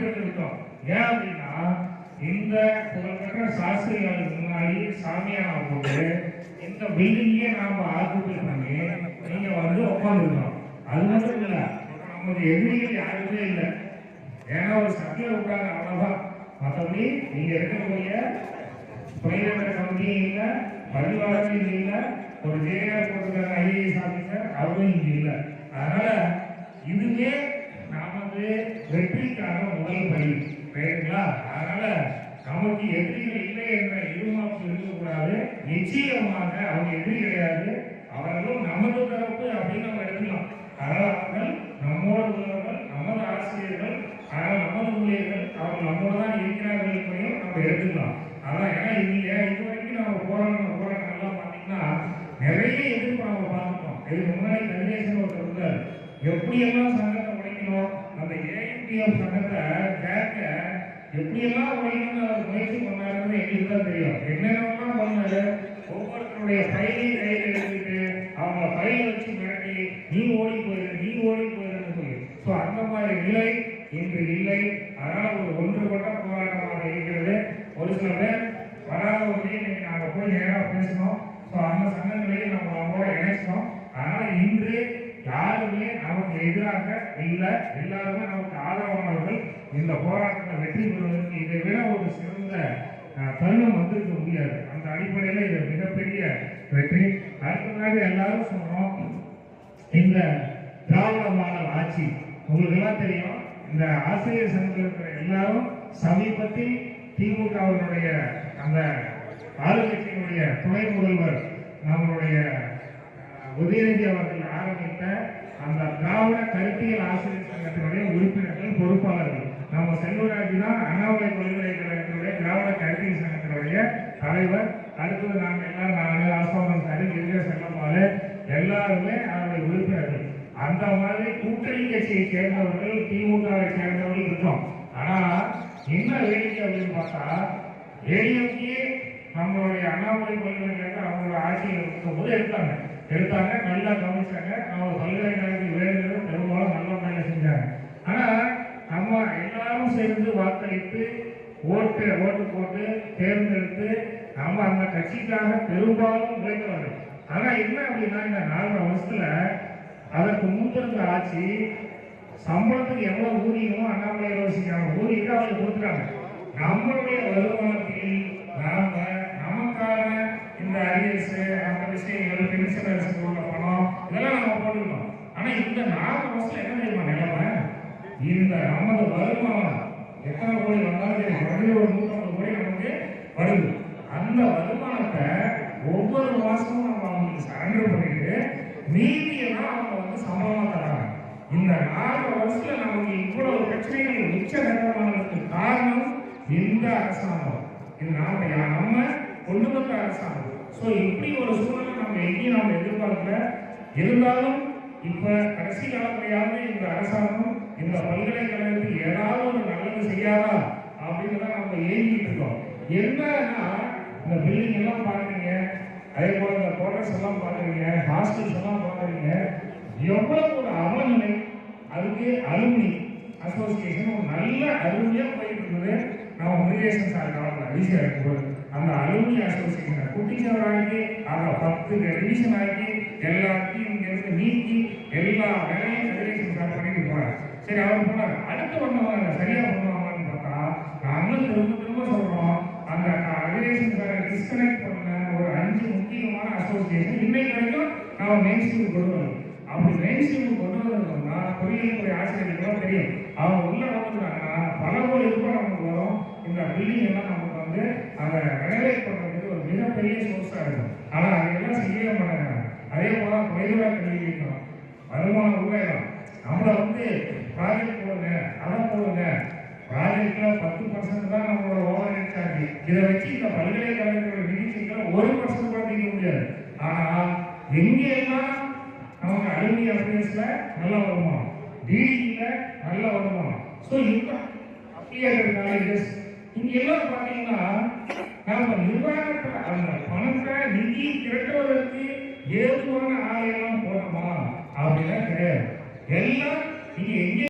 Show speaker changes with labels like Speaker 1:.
Speaker 1: பெற்று இருக்கோம் ஏன் அப்படின்னா இந்த புகழ்பெற்ற சாஸ்திரிகளுக்கு முன்னாடி சாமியான போது இந்த பில்டிங்கே நாம ஆக்குபை பண்ணி நீங்க வந்து உட்காந்துருக்கோம் அது மட்டும் இல்ல நமக்கு எதிரிகள் யாருமே இல்லை. ஏன்னா ஒரு சத்தியம் விட்டாங்க அவ்வளவுதான். மற்றபடி நீங்க இருக்கக்கூடிய தொழிலாளர் கமிட்டியும் இல்லை பரிவாரமும் இல்லை ஒரு ஜேஆர் போட்டிருக்காங்க ஐஏஎஸ் ஆஃபீஸர் அவரும் இங்க இல்லை. அதனால ரைட்டுங்களா அதனால நமக்கு எதிரிகள் இல்லை என்ற இருமாப்பு இருக்கக்கூடாது. நிச்சயமாக அவங்க எதிரி கிடையாது. அவர்களும் நமது தரப்பு அப்படின்னு நம்ம எடுக்கலாம் அதனால நம்மோடு உள்ளவர்கள் நமது ஆசிரியர்கள் ஆனால் நமது ஊழியர்கள் அவங்க நம்மோடு தான் இருக்கிறார்கள் என்பதையும் நம்ம எடுத்துக்கலாம். அதான் ஏன்னா இங்க இது வரைக்கும் நம்ம போராட்டம் போராட்டம் எல்லாம் பார்த்தீங்கன்னா நிறைய எதிர்ப்பு நம்ம பார்த்துட்டோம் இதுக்கு முன்னாடி கதிரேசன் ஒருத்தர் இருந்தார். எப்படியெல்லாம் சங்கத்தை உடைக்கணும் அந்த ஏஐடிஎஃப் சட்டத்தை கேட்க எப்படியெல்லாம் உழைக்கணும்னு அவர் முயற்சி பண்ணாருன்னு எங்களுக்கு தான் தெரியும். என்னென்னலாம் பண்ணாரு ஒவ்வொருத்தருடைய ஃபைலையும் கையில் எடுத்துக்கிட்டு அவங்க ஃபைலை வச்சு மிரட்டி நீ ஓடி போயிரு நீ ஓடி போயிருன்னு சொல்லி. ஸோ அந்த மாதிரி நிலை இன்று இல்லை. அதனால் ஒரு ஒன்றுபட்ட போராட்டமாக இருக்கிறது. ஒரு சில பேர் வராத ஒரு நாங்கள் போய் நேராக பேசணும். ஸோ அந்த சங்கங்களையும் நம்ம நம்மளோட இணைச்சிட்டோம் அதனால இன்று யாருமே நமக்கு எதிராக இல்லை எல்லாருமே நமக்கு ஆதரவானவர்கள். இந்த போராட்டத்தை வெற்றி பெறுவதற்கு இதை விட ஒரு சிறந்த தருணம் வந்திருக்க முடியாது. அந்த அடிப்படையில் இது மிகப்பெரிய வெற்றி. அடுத்ததாக எல்லாரும் சொல்கிறோம் இந்த திராவிட மாடல் ஆட்சி. உங்களுக்கு எல்லாம் தெரியும் இந்த ஆசிரியர் சங்கத்தில் இருக்கிற எல்லாரும் சமீபத்தில் திமுகவினுடைய அந்த ஆளுங்கட்சியினுடைய துணை முதல்வர் நம்மளுடைய உதயநிதி அவர்கள் ஆரம்பித்த அந்த திராவிட கருத்தியல் ஆசிரியர் சங்கத்தினுடைய உறுப்பினர்கள் பொறுப்பாளர்கள். நம்ம செல்வராஜ் தான் அண்ணாமலை பல்கலைக்கழகத்தினுடைய திராவிட கருத்தியல் சங்கத்தினுடைய தலைவர். அடுத்தது நாங்கள் எல்லாம் நானு ஆசோமன் சாரி கிரிஜா செல்லம்மாள் எல்லாருமே அவருடைய உறுப்பினர்கள். அந்த மாதிரி கூட்டணி கட்சியை சேர்ந்தவர்கள் திமுகவை சேர்ந்தவர்கள் இருக்கோம். ஆனா என்ன வேடிக்கை அப்படின்னு பார்த்தா ஏடிஎம்கே நம்மளுடைய அண்ணாமலை பல்கலைக்கழகம் அவங்களோட ஆட்சியில் இருக்கும்போது எடுத்தாங்க. எடுத்தாங்க நல்லா கவனிச்சாங்க. அவங்க பல்கலைக்கழகத்தில் வேணுங்கிறது பெரும்பாலும் நல்ல முறையில் செஞ்சாங்க. ஆனால் நம்ம எல்லாரும் சேர்ந்து வாக்களித்து ஓட்டு ஓட்டு போட்டு தேர்ந்தெடுத்து நம்ம அந்த கட்சிக்காக பெரும்பாலும் உழைத்தவர்கள் ஆனால் என்ன அப்படின்னா இந்த நாலரை வருஷத்தில் அதற்கு முன்பிருந்த ஆட்சி சம்பளத்துக்கு எவ்வளோ ஊதியமோ அண்ணாமலை யோசிக்கிறாங்க ஊதியத்தை அவங்க கொடுத்துட்டாங்க. நம்ம வருமானத்தில் நாம நமக்கான இந்த அரியர்ஸ் அந்த விஷயங்கள் பென்ஷன் பணம் இதெல்லாம் நம்ம போட்டுக்கணும். ஆனா இந்த நாலு வருஷத்துல என்ன தெரியுமா நிலைமை? இந்த நமது வருமானம் எத்தனை கோடி வந்தாலும் சரி குறைஞ்ச ஒரு நூற்றம்பது கோடி நமக்கு வருது. அந்த வருமானத்தை ஒவ்வொரு மாசமும் நம்ம அவங்களுக்கு சரண்டர் பண்ணிட்டு மீதியெல்லாம் அவங்க வந்து சம்பளமா தராங்க. இந்த நாலு வருஷத்துல நமக்கு இவ்வளவு பிரச்சனைகள் உச்ச கட்டமானதுக்கு காரணம் இந்த அரசாங்கம். இது நாம நம்ம கொண்டு வந்த அரசாங்கம். ஸோ இப்படி ஒரு சூழ்நிலை நம்ம எங்கேயும் நம்ம எதிர்பார்க்கல. இருந்தாலும் இப்ப கடைசி காலத்திலேயாவது இந்த அரசாங்கம் இந்த பல்கலைக்கழகத்துக்கு ஏதாவது ஒரு நல்லது செய்யாதா அப்படின்னு தான் நம்ம ஏங்கிட்டு இருக்கோம். என்னன்னா இந்த பில்டிங் எல்லாம் பாக்குறீங்க அதே போல இந்த குவார்டர்ஸ் எல்லாம் பாக்குறீங்க ஹாஸ்டல்ஸ் எல்லாம் பாக்குறீங்க எவ்வளவு ஒரு அவநிலை அதுக்கு அலுமினி அசோசியேஷன் ஒரு நல்ல அருமையா போயிட்டு இருக்குது. நம்ம முருகேசன் சார் காலத்தில் ஈஸியாக இருக்கும்போது அந்த அலுமினி அசோசியேஷனை குட்டிச்சவராக்கி அதை பத்து ரிவிஷன் ஆகி எல்லாத்தையும் இங்க நீக்கி எல்லா வேலையும் ஃபெடரேஷன் சார் பண்ணிட்டு போறாங்க சரி அவர் போனாங்க அடுத்து பண்ணுவாங்க சரியா பண்ணுவாங்கன்னு பார்த்தா நாங்களும் திரும்ப திரும்ப சொல்றோம். அந்த ஃபெடரேஷன் சாரை டிஸ்கனெக்ட் பண்ண ஒரு அஞ்சு முக்கியமான அசோசியேஷன் இன்னைக்கு வரைக்கும் நம்ம மெயின் ஸ்ட்ரீம் கொண்டு வரணும். அப்படி மெயின் ஸ்ட்ரீம் கொண்டு வரது பொறியியல் துறை ஆசிரியர்களுக்கு தெரியும் அவங்க உள்ள வந்துட்டாங்கன்னா பல கோடி ரூபாய் நமக்கு வரும் இந்த பில்டிங் எல்லாம் நமக்கு வந்து அதை ரெனோவேட் பண்றதுக்கு ஒரு மிகப்பெரிய ஆனால் இருக்கும் எல்லாம் அதையெல்லாம் செய்யவே மாட்டாங்க. அதே போல குறைவாக கல்வி வைக்கணும் வருமானம் உருவாயிடும். நம்மளை வந்து ப்ராஜெக்ட் போடுங்க அதை போடுங்க. ப்ராஜெக்டில் பத்து பர்சன்ட் தான் நம்மளோட ஓவர் ஹெட் சார்ஜ் இதை வச்சு இந்த பல்கலைக்கழகத்தோட நிதிச்சுக்களை ஒரு பர்சன்ட் கூட நீக்க முடியாது. ஆனால் எங்கேயெல்லாம் நமக்கு அலுமினி அஃபேர்ஸ்ல நல்ல வருமானம். டிடியில் நல்ல வருமானம். ஸோ இந்த அப்படியே காலேஜஸ் இங்கே எல்லாம் பார்த்தீங்கன்னா அவங்க நிர்வாகத்துல அந்த பணத்தை நிதி திரட்டுவதற்கு ஏதுவான ஆலையெல்லாம் போட்டோமா அப்படின்னா கிடையாது. எல்லாம் நீங்க எங்கே